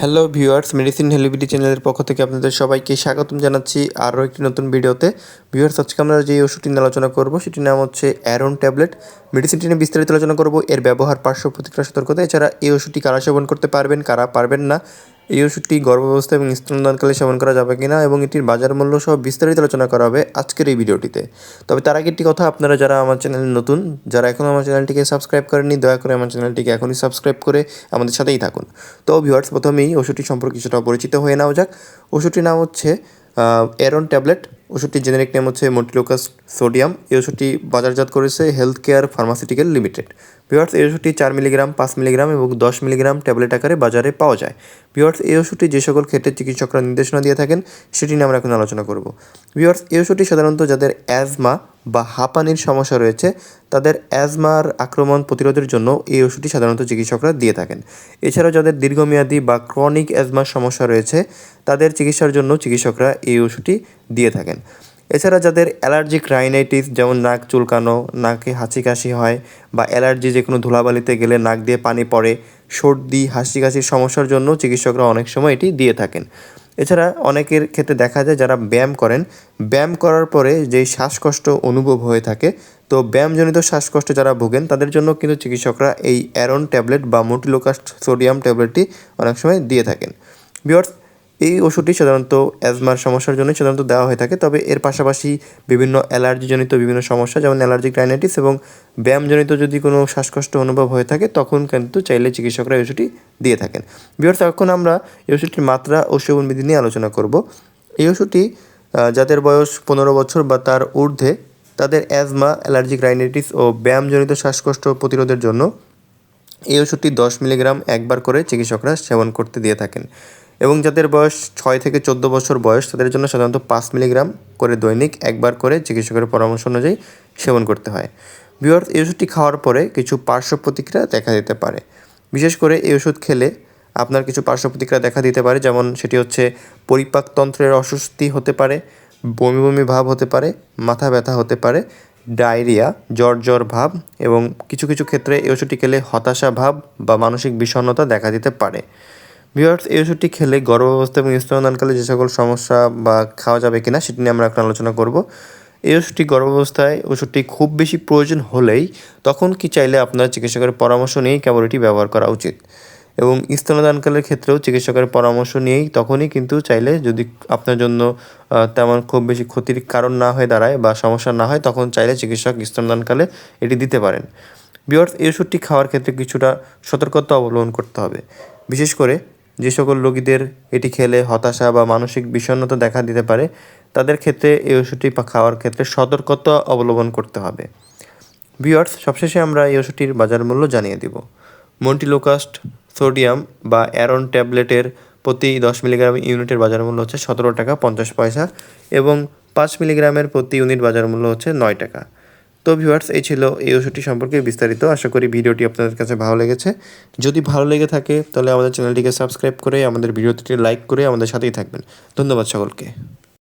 Hello viewers medicine হেলিবিটি চ্যানেলের পক্ষ থেকে আপনাদের সবাইকে স্বাগতম জানাচ্ছি আরও একটি নতুন ভিডিওতে। ভিউয়ার্স আজকে আমরা যে ওষুধটি নিয়ে আলোচনা করব, সেটির নাম হচ্ছে অ্যারন ট্যাবলেট মেডিসিনটি নিয়ে বিস্তারিত আলোচনা করব, এর ব্যবহার, পার্শ্ব প্রতিক্রিয়া, সতর্কতা, এছাড়া এই ওষুধটি কারা সেবন করতে পারবেন, কারা পারবেন না এই ওষুধটি গর্ভাবস্থা এবং স্তনদানকালে সেবন করা যাবে কিনা এবং এটির বাজার মূল্য সহ বিস্তারিত আলোচনা করা হবে আজকের এই ভিডিওটিতে। তবে তার আগে একটি কথা, আপনারা যারা আমার চ্যানেলে নতুন, যারা এখনও আমার চ্যানেলটিকে সাবস্ক্রাইব করেননি, দয়া করে আমার চ্যানেলটিকে এখনই সাবস্ক্রাইব করে আমাদের সাথেই থাকুন। তো ভিউয়ার্স প্রথমেই ওষুধটি সম্পর্কে কিছুটা পরিচিত হয়ে নেওয়া যাক। ওষুধটির নাম হচ্ছে এরন ট্যাবলেট ওষুধটির জেনেরিক নেম হচ্ছে মোটিলোকাস সোডিয়াম এই ওষুধটি বাজারজাত করেছে হেলথ কেয়ার ফার্মাসিউটিক্যাল লিমিটেড বিওয়ার্স এই ওষুধটি চার মিলিগ্রাম পাঁচ মিলিগ্রাম এবং দশ মিলিগ্রাম ট্যাবলেট আকারে বাজারে পাওয়া যায়। বিওয়ার্স এই ওষুধটি যে সকল ক্ষেত্রে চিকিৎসকরা নির্দেশনা দিয়ে থাকেন, সেটি নিয়ে আমরা এখন আলোচনা করব। বিওয়ার্স এই ওষুধটি সাধারণত যাদের অ্যাজমা বা হাঁপানির সমস্যা রয়েছে, তাদের অ্যাজমার আক্রমণ প্রতিরোধের জন্য এই ওষুধটি সাধারণত চিকিৎসকরা দিয়ে থাকেন। এছাড়াও যাদের দীর্ঘমেয়াদী বা ক্রনিক অ্যাজমার সমস্যা রয়েছে, তাদের চিকিৎসার জন্য চিকিৎসকরা এই ওষুধটি দিয়ে থাকেন। এছাড়া যাদের অ্যালার্জিক রাইনাইটিস, যেমন নাক চুলকানো, নাকে হাঁচি কাশি হয় বা অ্যালার্জি যে কোনো ধুলাবালিতে গেলে নাক দিয়ে পানি পড়ে, সর্দি হাসি কাশির সমস্যার জন্য চিকিৎসকরা অনেক সময় এটি দিয়ে থাকেন। এছাড়া অনেকের ক্ষেত্রে দেখা যায় যারা ব্যায়াম করেন, ব্যায়াম করার পরে যেই শ্বাসকষ্ট অনুভব হয়ে থাকে, তো ব্যায়ামজনিত শ্বাসকষ্ট যারা ভোগেন, তাদের জন্য কিন্তু চিকিৎসকরা এই অ্যারন ট্যাবলেট বা মোটিলোকাস্ট সোডিয়াম ট্যাবলেটটি অনেক সময় দিয়ে থাকেন। বিয়ার্স এই ওষুধটি সাধারণত অ্যাজমার সমস্যার জন্য সাধারণত দেওয়া হয়ে থাকে। তবে এর পাশাপাশি বিভিন্ন অ্যালার্জিজনিত বিভিন্ন সমস্যা, যেমন অ্যালার্জিক রাইনাইটিস এবং ব্যায়ামজনিত যদি কোনো শ্বাসকষ্ট অনুভব হয়ে থাকে, তখন কিন্তু চাইলে চিকিৎসকরা এই ওষুধটি দিয়ে থাকেন। বিহার্স এখন আমরা এই ওষুধটির মাত্রা ও সেবনবিধি নিয়ে আলোচনা করব। এই ওষুধটি যাদের বয়স পনেরো বছর বা তার ঊর্ধ্বে, তাদের অ্যাজমা, অ্যালার্জিক রাইনাইটিস ও ব্যায়ামজনিত শ্বাসকষ্ট প্রতিরোধের জন্য এই ওষুধটি দশ মিলিগ্রাম একবার করে চিকিৎসকরা সেবন করতে দিয়ে থাকেন। এবং যাদের বয়স ছয় থেকে চোদ্দ বছর বয়স, তাদের জন্য সাধারণত পাঁচ মিলিগ্রাম করে দৈনিক একবার করে চিকিৎসকের পরামর্শ অনুযায়ী সেবন করতে হয়। বিয়ার এই ওষুধটি খাওয়ার পরে কিছু পার্শ্ব প্রতিক্রিয়া দেখা দিতে পারে। বিশেষ করে এই ওষুধ খেলে আপনার কিছু পার্শ্ব প্রতিক্রিয়া দেখা দিতে পারে, যেমন সেটি হচ্ছে পরিপাকতন্ত্রের অস্বস্তি হতে পারে, বমি বমি ভাব হতে পারে, মাথা ব্যথা হতে পারে, ডায়রিয়া, জ্বর জ্বর ভাব এবং কিছু কিছু ক্ষেত্রে এই ওষুধটি খেলে হতাশা ভাব বা মানসিক বিষণ্ণতা দেখা দিতে পারে। ভিওয়ার্স এই ওষুধটি খেলে গর্ভাবস্থা এবং স্তনদানকালে যে সকল সমস্যা বা খাওয়া যাবে কিনা সেটি নিয়ে আমরা এখন আলোচনা করব। এই ওষুধটি গর্ভাবস্থায়, ওষুধটি খুব বেশি প্রয়োজন হলেই তখন কি চাইলে আপনার চিকিৎসকের পরামর্শ নিয়েই কেবল এটি ব্যবহার করা উচিত। এবং স্তনদানকালের ক্ষেত্রেও চিকিৎসকের পরামর্শ নিয়েই তখনই কিন্তু চাইলে যদি আপনার জন্য তেমন খুব বেশি ক্ষতির কারণ না হয়ে দাঁড়ায় বা সমস্যা না হয়, তখন চাইলে চিকিৎসক স্তনদানকালে এটি দিতে পারেন। বিয়ার্স এই ওষুধটি খাওয়ার ক্ষেত্রে কিছুটা সতর্কতা অবলম্বন করতে হবে। বিশেষ করে যে সকল রোগীদের এটি খেলে হতাশা বা মানসিক বিষণ্ণতা দেখা দিতে পারে, তাদের ক্ষেত্রে এই ওষুধটি খাওয়ার ক্ষেত্রে সতর্কতা অবলম্বন করতে হবে। বিয়ার্স সবশেষে আমরা এই ওষুধটির বাজার মূল্য জানিয়ে দিব। মন্টিলোকাস্ট সোডিয়াম বা অ্যারন ট্যাবলেটের প্রতি দশ মিলিগ্রাম ইউনিটের বাজার মূল্য হচ্ছে সতেরো টাকা পঞ্চাশ পয়সা এবং পাঁচ মিলিগ্রামের প্রতি ইউনিট বাজার মূল্য হচ্ছে নয় টাকা। তো ভিউয়ার্স এই ছিল এই ওষুধটি সম্পর্কে বিস্তারিত। আশা করি ভিডিওটি আপনাদের কাছে ভালো লেগেছে। যদি ভালো লেগে থাকে, তাহলে আমাদের চ্যানেলটিকে সাবস্ক্রাইব করে আমাদের ভিডিওটি লাইক করে আমাদের সাথেই থাকবেন। ধন্যবাদ সকলকে।